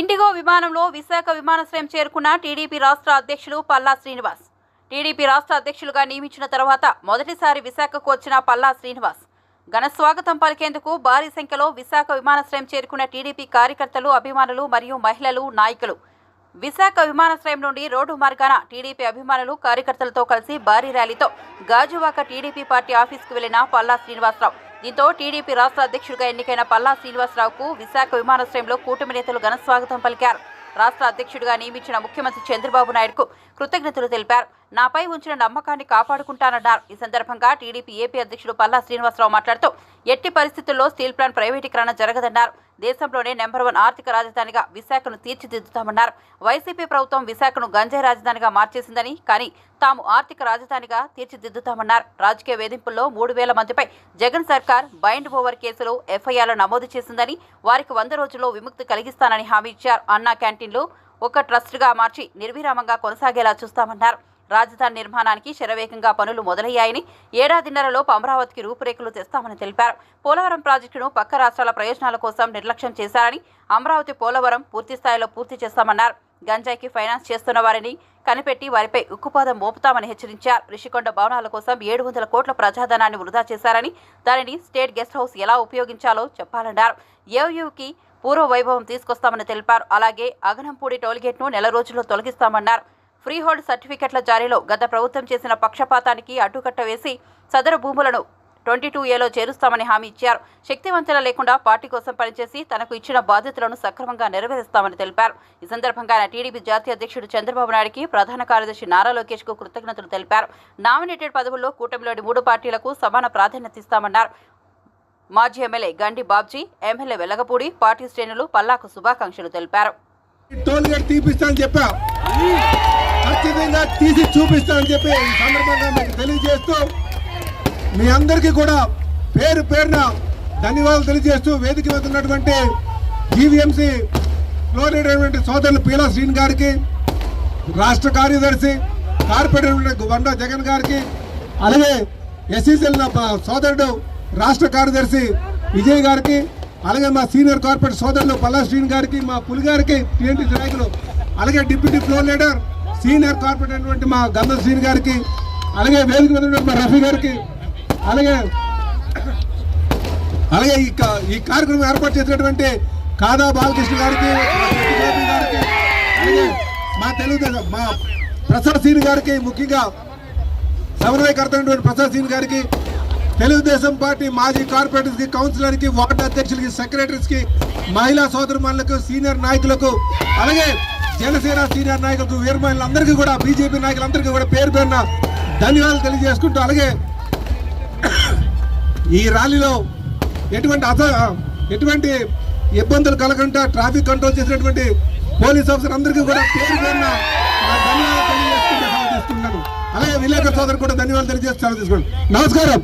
IndiGo విమానంలో విశాఖ విమానాశ్రయం చేరుకున్న టీడీపీ రాష్ట్ర అధ్యక్షులు పల్లా శ్రీనివాస్. టీడీపీ రాష్ట్ర అధ్యక్షులుగా నియమించిన తర్వాత మొదటిసారి విశాఖకు వచ్చిన పల్లా శ్రీనివాస్. ఘన స్వాగతం పలికేందుకు భారీ సంఖ్యలో విశాఖ విమానాశ్రయం చేరుకున్న టీడీపీ కార్యకర్తలు అభిమానులు మరియు మహిళలు నాయకులు. విశాఖ విమానాశ్రయం నుండి రోడ్డు మార్గాన టీడీపీ అభిమానులు కార్యకర్తలతో కలిసి భారీ ర్యాలీతో గాజువాక టీడీపీ పార్టీ ఆఫీసుకు వెళ్ళిన పల్లా శ్రీనివాసరావు. దీంతో టీడీపీ రాష్ట్ర అధ్యక్షుడిగా ఎన్నికైన పల్లా శ్రీనివాసరావుకు విశాఖ విమానాశ్రయంలో కూటమి నేతలు ఘన స్వాగతం పలికారు. రాష్ట్ర అధ్యక్షుడిగా నియమించిన ముఖ్యమంత్రి చంద్రబాబు నాయుడుకు కృతజ్ఞతలు తెలిపారు. నాపై ఉంచిన నమ్మకాన్ని కాపాడుకుంటానన్నారు. ఈ సందర్భంగా టీడీపీ ఏపీ అధ్యక్షుడు పల్లా శ్రీనివాసరావు మాట్లాడుతూ ఎట్టి పరిస్థితుల్లో స్టీల్ ప్లాంట్ ప్రైవేటీకరణ జరగదన్నారు. దేశంలోనే నెంబర్ వన్ ఆర్థిక రాజధానిగా విశాఖను తీర్చిదిద్దుతామన్నారు. వైసీపీ ప్రభుత్వం విశాఖను గంజాయి రాజధానిగా మార్చేసిందని కానీ తాము ఆర్థిక రాజధానిగా తీర్చిదిద్దుతామన్నారు. రాజకీయ వేధింపుల్లో మూడు వేల మందిపై జగన్ సర్కార్ బైండ్ ఓవర్ కేసులో ఎఫ్ఐఆర్లు నమోదు చేసిందని వారికి వంద రోజుల్లో విముక్తి కలిగిస్తానని హామీ ఇచ్చారు. అన్నా క్యాంటీన్లు ఒక ట్రస్ట్గా మార్చి నిర్విరామంగా కొనసాగేలా చూస్తామన్నారు. రాజధాని నిర్మాణానికి శరవేగంగా పనులు మొదలయ్యాయని ఏడాదిన్నరలోపు అమరావతికి రూపురేఖలు తెస్తామని తెలిపారు. పోలవరం ప్రాజెక్టును పక్క రాష్ట్రాల ప్రయోజనాల కోసం నిర్లక్ష్యం చేశారని అమరావతి పోలవరం పూర్తి స్థాయిలో పూర్తి చేస్తామన్నారు. గంజాయికి ఫైనాన్స్ చేస్తున్న వారిని కనిపెట్టి వారిపై ఉక్కుపాదం మోపుతామని హెచ్చరించారు. రిషికొండ భవనాల కోసం ఏడు వందల కోట్ల ప్రజాధనాన్ని వృధా చేశారని దానిని స్టేట్ గెస్ట్ హౌస్ ఎలా ఉపయోగించాలో చెప్పాలన్నారు. ఏయూకి పూర్వ వైభవం తీసుకొస్తామని తెలిపారు. అలాగే అగనంపూడి టోల్గేట్ను నెల రోజుల్లో తొలగిస్తామన్నారు. ఫ్రీ హోల్డ్ సర్టిఫికెట్ల జారీలో గత ప్రభుత్వం చేసిన పక్షపాతానికి అడ్డుకట్ట వేసి సదరు భూములను ట్వంటీ టూ ఏలో చేరుస్తామని హామీ ఇచ్చారు. శక్తివంచన లేకుండా పార్టీ కోసం పనిచేసి తనకు ఇచ్చిన బాధ్యతలను సక్రమంగా నెరవేరుస్తామని తెలిపారు. ఈ సందర్భంగా ఆయన టీడీపీ జాతీయ అధ్యక్షుడు చంద్రబాబు నాయుడికి ప్రధాన కార్యదర్శి నారా లోకేష్కు కృతజ్ఞతలు తెలిపారు. నామినేటెడ్ పదవుల్లో కూటమిలోని మూడు పార్టీలకు సమాన ప్రాధాన్యత ఇస్తామన్నారు. మాజీ MLA Gandi Babji MLA Velagapudi party శ్రేణులు పల్లాకు శుభాకాంక్షలు తెలిపారు. ఖచ్చితంగా తీసి చూపిస్తానని చెప్పి ఈ సందర్భంగా మీకు తెలియజేస్తూ మీ అందరికీ కూడా పేరు పేరున ధన్యవాదాలు తెలియజేస్తూ వేదిక మీద ఉన్నటువంటి జీవీఎంసీ లోనేటటువంటి సోదరులు పీలా శ్రీని గారికి రాష్ట్ర కార్యదర్శి కార్పొరేటర్ వండా జగన్ గారికి అలాగే ఎస్సీసీఎల్ సోదరుడు రాష్ట్ర కార్యదర్శి విజయ్ గారికి అలాగే మా సీనియర్ కార్పొరేట్ సోదరులు పల్లా శ్రీని గారికి మా పులి గారికి టీఎన్టీ నాయకులు అలాగే deputy floor leader senior corporate అయినటువంటి మా గంధ శ్రీని గారికి అలాగే వేదిక మీద మా రఫీ గారికి అలాగే అలాగే ఈ కా- ఈ కార్యక్రమం ఏర్పాటు చేసినటువంటి కాదా బాలకృష్ణ గారికి మా గారికి అలాగే మా తెలుగుదేశం మా ప్రసాద్ సీన్ గారికి ముఖ్యంగా సమన్వయకర్త అయినటువంటి ప్రసాద్ సీన్ గారికి తెలుగుదేశం పార్టీ మాజీ కార్పొరేటర్స్కి కౌన్సిలర్కి వార్డు అధ్యక్షులకి సెక్రటరీస్కి మహిళా సోదరుమణులకు సీనియర్ నాయకులకు అలాగే జనసేన సీనియర్ నాయకులకు వీరమహిళలందరికీ కూడా బీజేపీ నాయకులందరికీ కూడా పేరు పేరున ధన్యవాదాలు తెలియజేసుకుంటూ అలాగే ఈ ర్యాలీలో ఎటువంటి అస ఎటువంటి ఇబ్బందులు కలగకుండా ట్రాఫిక్ కంట్రోల్ చేసినటువంటి పోలీస్ ఆఫీసర్ అందరికీ కూడా పేరు పేరున ధన్యవాదాలు తెలియజేసుకుంటూ అలాగే విలేకరు సోదరు కూడా ధన్యవాదాలు తెలియజేస్తూ తీసుకోండి నమస్కారం.